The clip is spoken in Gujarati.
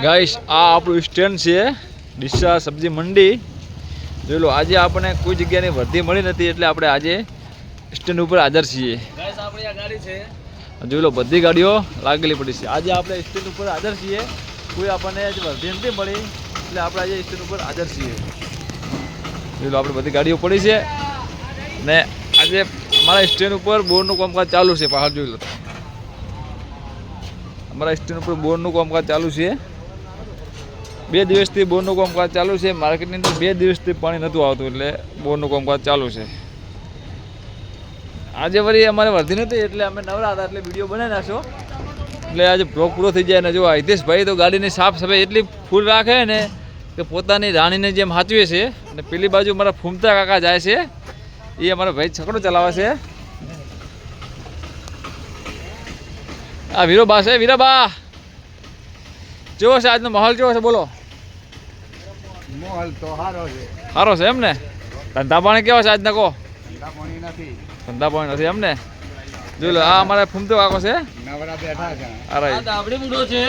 ગાઈસ આ આપણું સ્ટેન્ડ છે ડીસા સબ્જી મંડી. જોઈ લો આજે આપણને કોઈ જગ્યાની વર્ધી મળી નથી એટલે આપણે આજે સ્ટેન્ડ ઉપર હાજર છીએ. આપણી જોઈ લો બધી ગાડીઓ લાગેલી પડી છે. આજે આપણે સ્ટેન્ડ ઉપર હાજર છીએ. કોઈ આપણને વર્ધી નથી મળી એટલે આપણે આજે સ્ટેન્ડ ઉપર હાજર છીએ. જોઈ લો આપણે બધી ગાડીઓ પડી છે. ને આજે અમારા સ્ટેન્ડ ઉપર બોરનું કામકાજ ચાલુ છે. પહાડ જોઈ લો. અમારા સ્ટેન્ડ ઉપર બોરનું કામકાજ ચાલુ છે. બે દિવસથી બોરનું કામકાજ ચાલુ છે. માર્કેટની અંદર બે દિવસથી પાણી નહોતું આવતું એટલે બોરનું કામકાજ ચાલુ છે. આજે વળી અમારે વર્ધી નથી એટલે અમે નવરા હતા એટલે વીડિયો બનાવી નાખશો એટલે આજે બ્લોક પૂરો થઈ જાય ને જો હિતેશભાઈ તો ગાડીની સાફ સફાઈ એટલી ફૂલ રાખે ને કે પોતાની રાણીને જેમ સાચવે છે અને પેલી બાજુ મારા ફૂમતા કાકા જાય છે. એ અમારા ભાઈ છકડો ચલાવે છે. આ વીરોબા છે, વીરાબા. કેવો છે, આજનો માહોલ કેવો છે, બોલો. મોહલ તો સારો છે. સારો છે એમ ને? ધંધા પાણી કેવા છે આજના કહો પાણી નથી. ધંધા પાણી નથી એમ ને? જોઈ લો આ અમારે ફૂમતો કાકો છે. નવરા બેઠા છે. અરે. રાઈ બુડો છે.